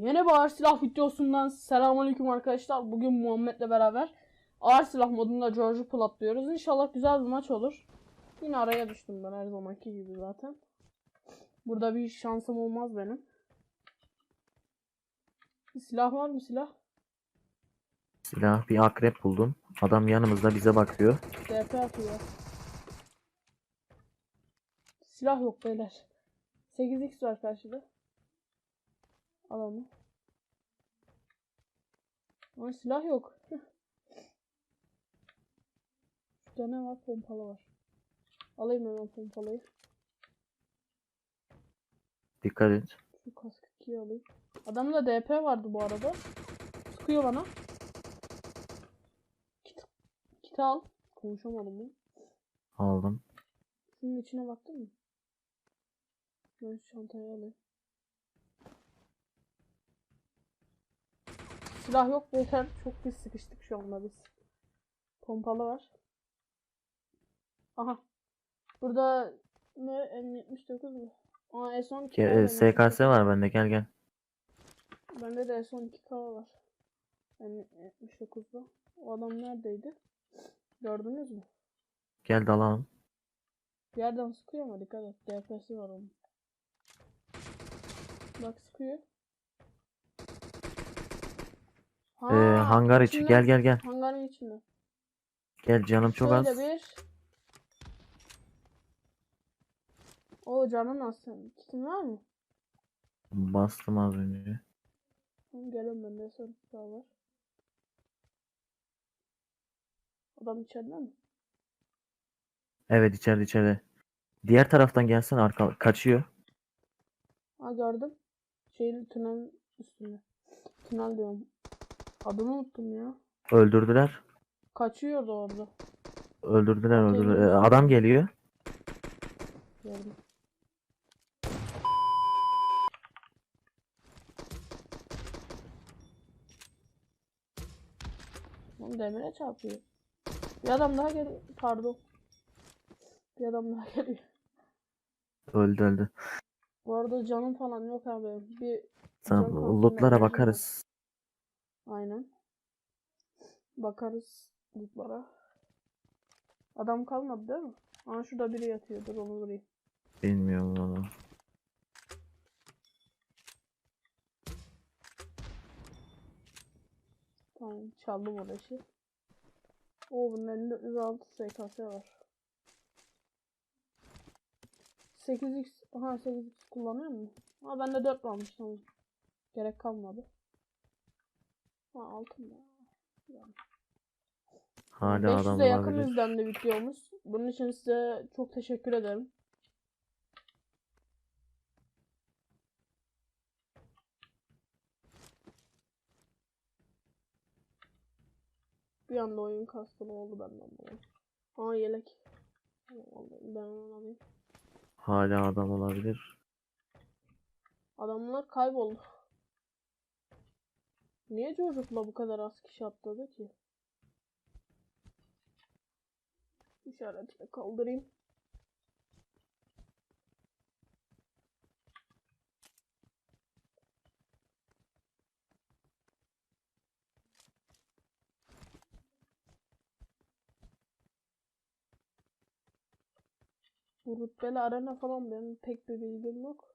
Yeni bir ağır silah videosundan selamünaleyküm arkadaşlar. Bugün Muhammed'le beraber ağır silah modunda George'u platlıyoruz. İnşallah güzel bir maç olur. Yine araya düştüm ben her zamanki gibi zaten. Burada bir şansım olmaz benim. Bir silah var mı silah? Silah bir akrep buldum. Adam yanımızda bize bakıyor. DP atıyor. Silah yok beyler. 8x var karşıda. Al Ama silah yok. Şurada ne var? Pompalı var. Alayım hemen pompalıyı. Dikkat et. Şu kask 2'yi alayım. Adamda DP vardı bu arada. Sıkıyor bana. Kit, kit al. Konuşamadım ben. Aldım. Şunun içine baktın mı? Ben şu çantayı alayım. Silah yok beyler. Çok pis sıkıştık şu anda biz. Pompalı var. Aha. Burada ne M79 mu? Aa S12 Ke- var e, bende. SKS var bende gel gel. Bende de S12K var. M79'da. O adam neredeydi? Gördünüz mü? Gel dalalım. Bir yerden sıkıyor ama dikkat et. DPS'i var onun. Bak sıkıyor. Ee, hangar içi gel gel gel. Hangarın içinde. Gel canım çok az. Şöyle bir. O canın az senin. Kitin var mı? Bastım az önce. Tamam gelin bende son daha var. Adam içeride mi? Evet içeride içeride. Diğer taraftan gelsin arka kaçıyor. Ha gördüm. Şeyin tünelin üstünde. Tünel diyorum. Adını unuttum ya. Öldürdüler. Kaçıyordu orada. Öldürdüler öldürdüler. Ee, adam geliyor. Gördüm. Oğlum demire çarpıyor. Bir adam daha geliyor. Pardon. Bir adam daha geliyor. Öldü öldü. Bu arada canım falan yok abi. Bir Tamam lootlara bakarız. Aynen. Bakarız lootlara. Adam kalmadı değil mi? Aa şurada biri yatıyor. Dur onu vurayım. Bilmiyorum valla. Tamam çaldım o leşi. Oo bunun elinde 406 SKS var. 8x aha 8x kullanıyor mu? Ha bende 4 varmış tamam. Gerek kalmadı. Ha altın ya. Yani. Hala adam 500'e yakın olabilir. izlendi videomuz. Bunun için size çok teşekkür ederim. Bir anda oyun kastı ne oldu benden dolayı. Aa yelek. Ben onu alayım. Hala adam olabilir. Adamlar kayboldu. Niye çocukla bu kadar az kişi atladı ki? İşaretle kaldırayım. Bu rütbeli arena falan benim pek bir bilgim yok.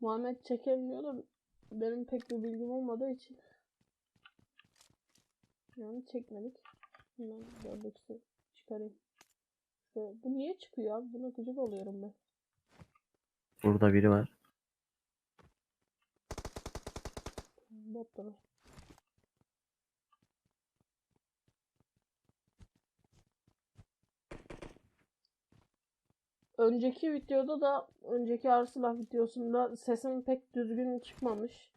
Muhammed çekemiyor da benim pek bir bilgim olmadığı için yani çekmedik. Hemen dördüksü çıkarayım. Şöyle, bu niye çıkıyor abi? Buna gıcık oluyorum ben. Burada biri var. Bot Önceki videoda da önceki Arsilah videosunda sesim pek düzgün çıkmamış.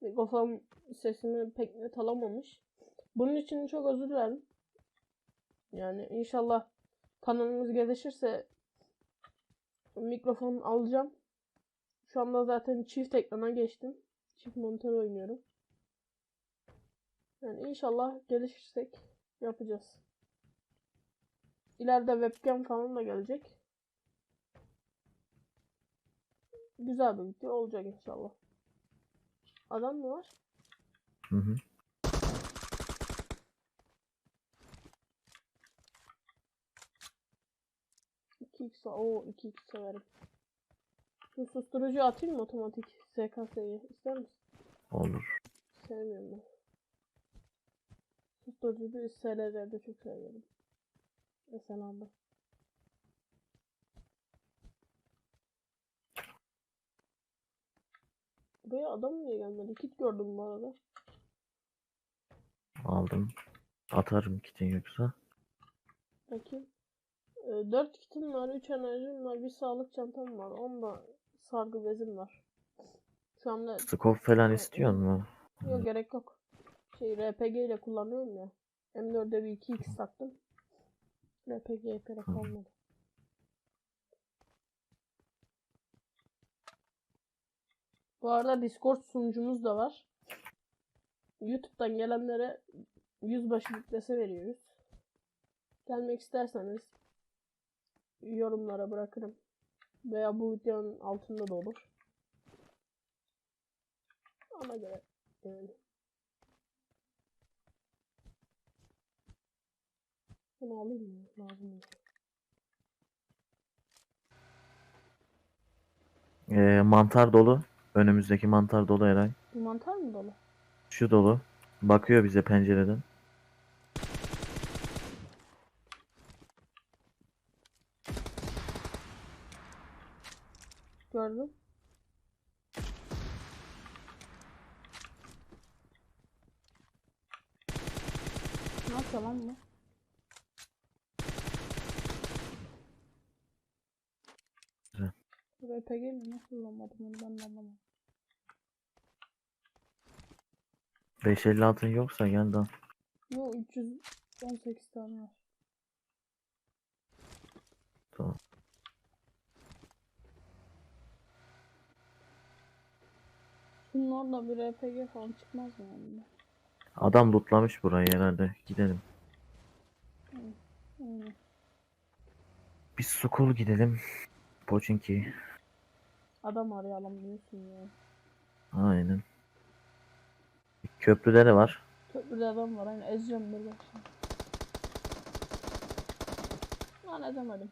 Mikrofon sesimi pek net alamamış. Bunun için çok özür dilerim. Yani inşallah kanalımız gelişirse mikrofon alacağım. Şu anda zaten çift ekrana geçtim. Çift monitör oynuyorum. Yani inşallah gelişirsek yapacağız. İleride webcam falan da gelecek. Güzel bir video olacak inşallah. Adam mı var? Hı hı. İki x o 2 x severim. Şu susturucu atayım mı otomatik SKS'yi? İster misin? Olur. Sevmiyorum ben. Susturucu bir SLR'de çok seviyorum. SLR'da. Buraya adam niye gelmedi? Kit gördüm bu arada. Aldım. Atarım kitin yoksa. Bakayım. 4 kitim var, 3 enerjim var, bir sağlık çantam var. Onda sargı bezim var. Şu anda Scope falan istiyor mu? yok gerek yok. Şey RPG ile kullanıyorum ya. M4'e bir 2x taktım. RPG'ye gerek olmadı. Bu arada Discord sunucumuz da var. YouTube'dan gelenlere yüzbaşı yüklese veriyoruz. Gelmek isterseniz yorumlara bırakırım. Veya bu videonun altında da olur. Ona göre yani. Bunu alayım mı? Lazım olur. Ee, mantar dolu. Önümüzdeki mantar dolu Eray. Bu mantar mı dolu? Şu dolu. Bakıyor bize pencereden. Gördüm. Ne yapıyor lan bu? Güzel. RPG mi? Nasıl kullanmadım onu ben anlamadım. 556'ın yoksa gel al. Yo 318 tane var. Tamam. Bunun orada bir RPG falan çıkmaz mı yani? Adam lootlamış burayı herhalde. Gidelim. Bir sukul gidelim. Pochinki. Adam arayalım diyorsun ya. Aynen. Köprüde de var. Köprüde adam var. Bir bak şimdi. Lan ezemedim.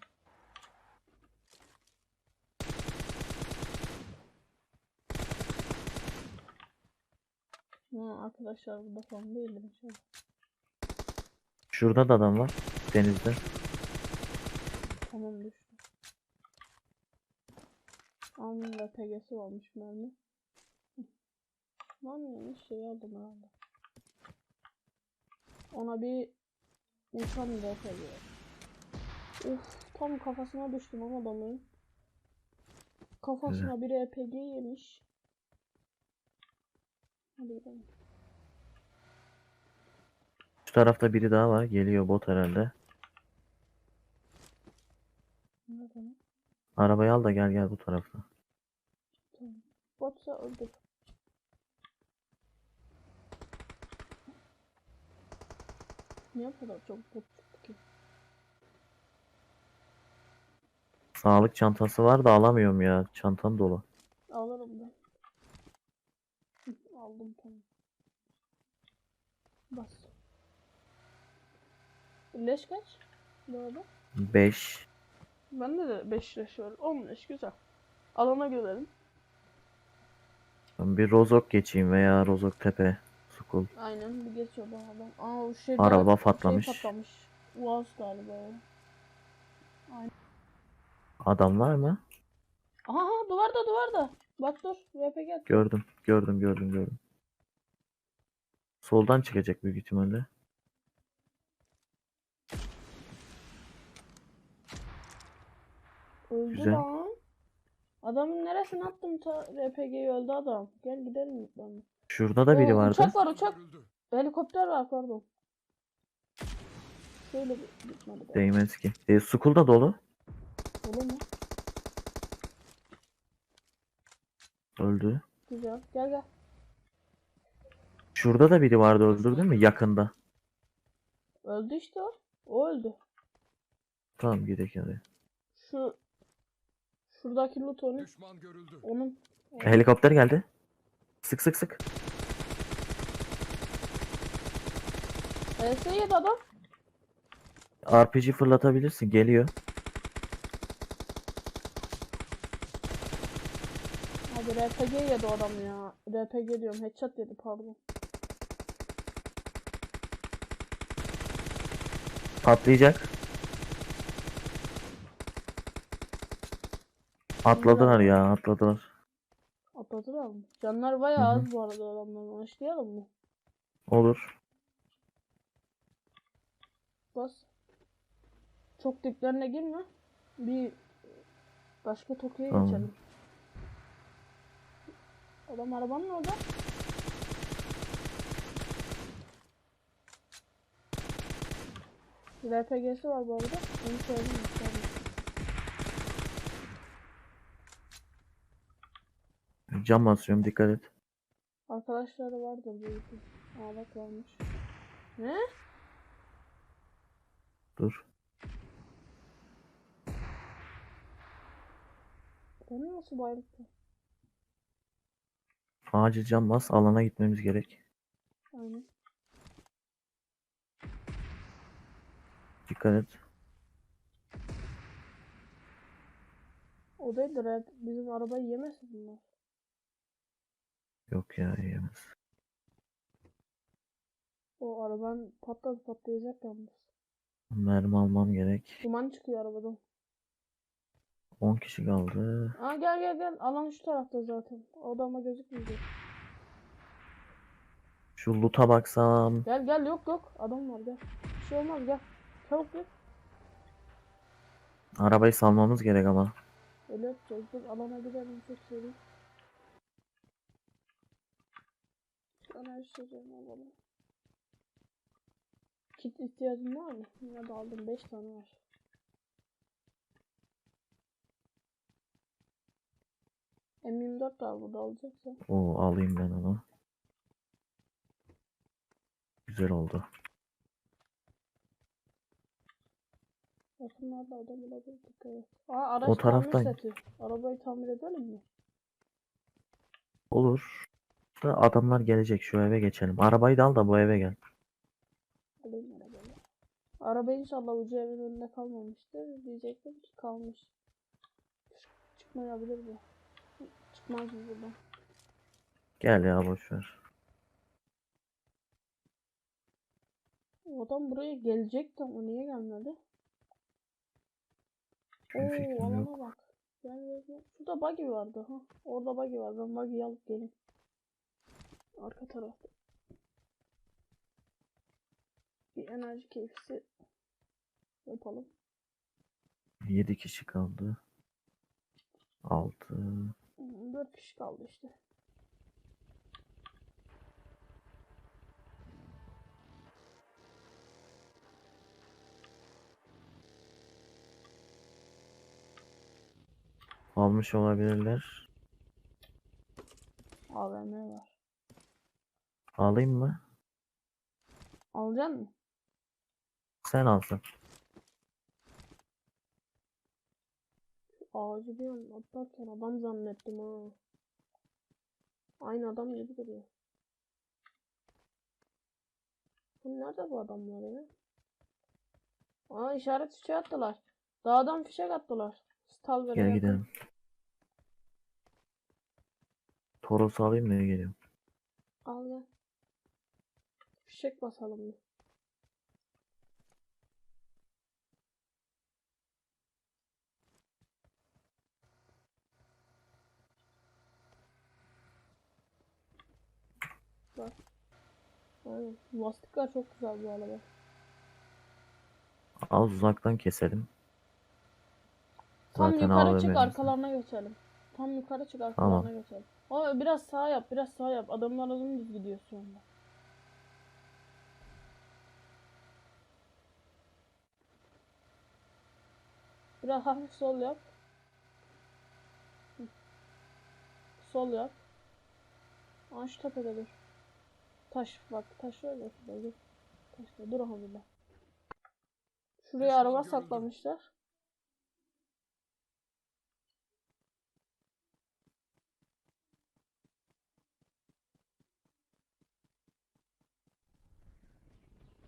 Ha, arkadaşlar burada falan değildir inşallah. Şurada da adam var. Denizde. Tamam düştü. Onun da PG'si varmış mermi. Lan yanlış şey aldım herhalde. Ona bir uçan RPG. Uf tam kafasına düştüm ama adamın. Kafasına bir RPG yemiş. Hadi gidelim. Şu tarafta biri daha var. Geliyor bot herhalde. Nerede? Arabayı al da gel gel bu tarafta. Niye bu kadar çok bot çıktı ki? Sağlık çantası var da alamıyorum ya. Çantam dolu. Alırım ben. Hı, Aldım tamam. Bas. Leş kaç? Bu arada. 5. Bende de 5 leş var. 10 leş güzel. Alana gidelim. Bir rozok geçeyim veya rozok tepe. Sukul. Aynen bir geçiyor bu adam. Aa o şey Araba şey patlamış. patlamış. Uaz galiba o. Adam var mı? Aha duvarda duvarda. Bak dur. RPG. Gördüm. Gördüm gördüm gördüm. Soldan çıkacak büyük ihtimalle. Öldü Güzel. lan. Adamın neresine attım ta RPG'yi öldü adam. Gel gidelim ben. Şurada da biri Oo, vardı. Uçak var uçak. Helikopter var pardon. Şöyle bir gitmedi. be. Değmez ki. E, Sukul da dolu. Olur mu? Öldü. Güzel. Gel gel. Şurada da biri vardı öldürdün mü? Yakında. Öldü işte o. O öldü. Tamam gidelim hadi. Şu şuradaki loot onun. Düşman görüldü. Onun. Helikopter geldi. Sık sık sık. ES yedi adam. RPG fırlatabilirsin. Geliyor. Abi RPG yedi adam ya. RPG diyorum. Headshot yedi pardon. Patlayacak. Atladılar ya atladılar. Mı? Canlar bayağı az bu arada adamların. Başlayalım mı? Olur. Bas. Çok diplerine girme. Bir başka Tokyo'ya Tamam. geçelim. Adam arabanın orada. RPG'si var bu arada. Onu söyleyeyim. söyleyeyim. Cam basıyorum dikkat et. Arkadaşları vardır bu yüzden. Aa bak varmış. Ne? Dur. Beni nasıl bayılttı? Acil cam bas alana gitmemiz gerek. Aynen. Dikkat et. O değil de red- bizim arabayı yemesin bunlar. Yok ya yiyemez. O araban patladı patlayacak yalnız. Mermi almam gerek. Duman çıkıyor arabadan. 10 kişi kaldı. Aa gel gel gel. Alan şu tarafta zaten. O adama gözükmeyecek. Şu loot'a baksam. Gel gel yok yok. Adam var gel. Bir şey olmaz gel. Çabuk gel. Arabayı salmamız gerek ama. Öyle yapacağız. Dur alana gidelim çok seri. Enerji şeylerini alalım. Kit ihtiyacın var mı? Yine de aldım 5 tane var. M24 de al burada alacaksan. Oo alayım ben onu. Güzel oldu. Yakınlarda adam olabilir dikkat et. Aa araç O tamir taraftan- seti. Arabayı tamir edelim mi? Olur. Da adamlar gelecek şu eve geçelim. Arabayı da al da bu eve gel. Alayım arabayı. Araba inşallah ucu evin önünde kalmamıştır. Diyecektim ki kalmış. Çık- Çıkmayabilir bu. Çıkmaz mı buradan? Gel ya boş ver. O adam buraya gelecekti ama niye gelmedi? Hiçbir fikrim Oo yok. alana bak. Gel gel gel. Şurada buggy vardı ha. Orada buggy var. Ben buggy'yi alıp geleyim. Arka tarafta. Bir enerji keyfisi yapalım. 7 kişi kaldı. 6. 4 kişi kaldı işte. Almış olabilirler. AVM var. Alayım mı? Alacaksın mı? Sen alsın. Ağacı bir an atlarken adam zannettim ha. Aynı adam gibi duruyor. Bu nerede bu adamlar ya? Aa işaret fişeği attılar. Dağdan fişek attılar. Stalber'e Gel gidelim. Toros alayım mı geliyorum. Al gel. Fişek basalım bir. Bak. Aynen. Lastikler çok güzel bu araba. Az uzaktan keselim. Tam Zaten yukarı çık arkalarına geçelim. Tam yukarı çık arkalarına Tamam. geçelim. O biraz sağa yap, biraz sağa yap. Adamlar uzun düz gidiyor şu anda. Biraz hafif sol yap. Sol yap. Aa şu tepede dur. Taş bak taş var ya şurada dur. Taşta dur hamile. Şuraya araba saklamışlar.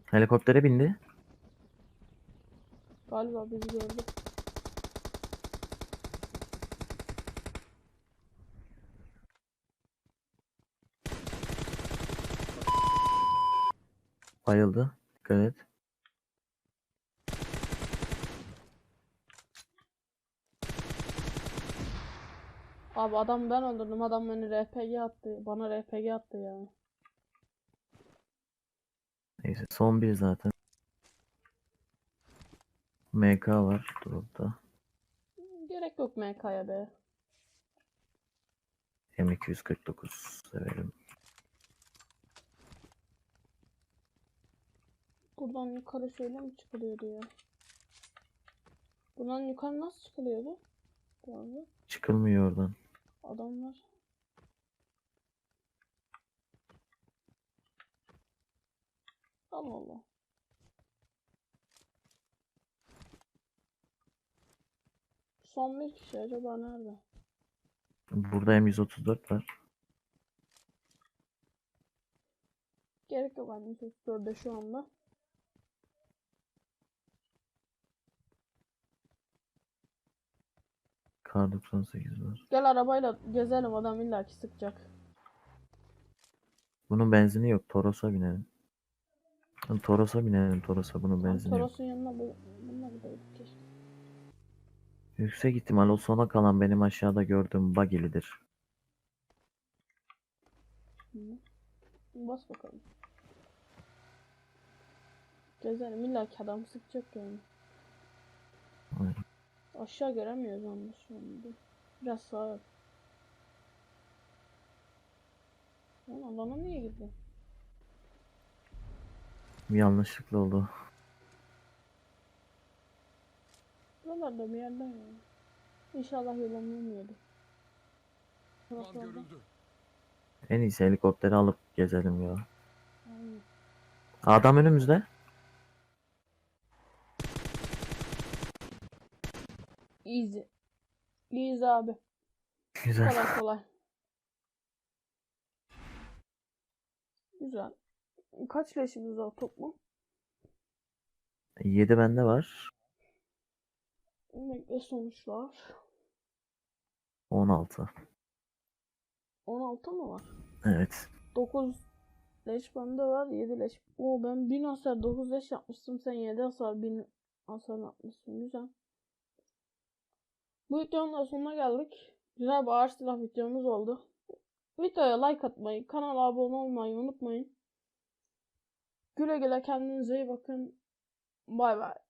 Helikoptere bindi. Galiba bizi gördü. Bayıldı. Dikkat et. Abi adam ben öldürdüm. Adam beni RPG attı. Bana RPG attı ya. Neyse son bir zaten. MK var dropta. Gerek yok MK'ya be. M249 severim. Buradan yukarı şöyle mi çıkılıyordu ya? Buradan yukarı nasıl çıkılıyordu? Bu arada Çıkılmıyor oradan. adamlar. Allah Allah. Son bir kişi acaba nerede? Burada M134 var. Gerek yok anne 34'de şu anda. Kar 98 var. Gel arabayla gezelim adam illaki sıkacak. Bunun benzini yok. Toros'a binelim. Lan Toros'a binelim. Toros'a bunun benzini yok. Toros'un yanına bu, bununla gideydik keşke. Yüksek ihtimal o sona kalan benim aşağıda gördüğüm bagilidir. Hı. Bas bakalım. Gezelim illaki adam sıkacak yani. Aşağı göremiyoruz ama şu anda. Biraz sağa yap. Lan alana niye girdin? Bir yanlışlıkla oldu. Buralarda bir yerden ya. İnşallah görüldü. En iyisi helikopteri alıp gezelim ya. Aynen. Adam önümüzde. Easy. Easy abi. Güzel. Kolay kolay. Güzel. Kaç leşimiz var toplam? 7 bende var. Bekle sonuçlar. 16. 16 mı var? Evet. 9 leş bende var. 7 leş. Oo ben 1000 hasar 9 leş yapmıştım. Sen 7 hasar 1000 hasar yapmışsın. Güzel. Bu videonun da sonuna geldik. Güzel bir ağır silah videomuz oldu. Videoya like atmayı, kanala abone olmayı unutmayın. Güle güle kendinize iyi bakın. Bay bay.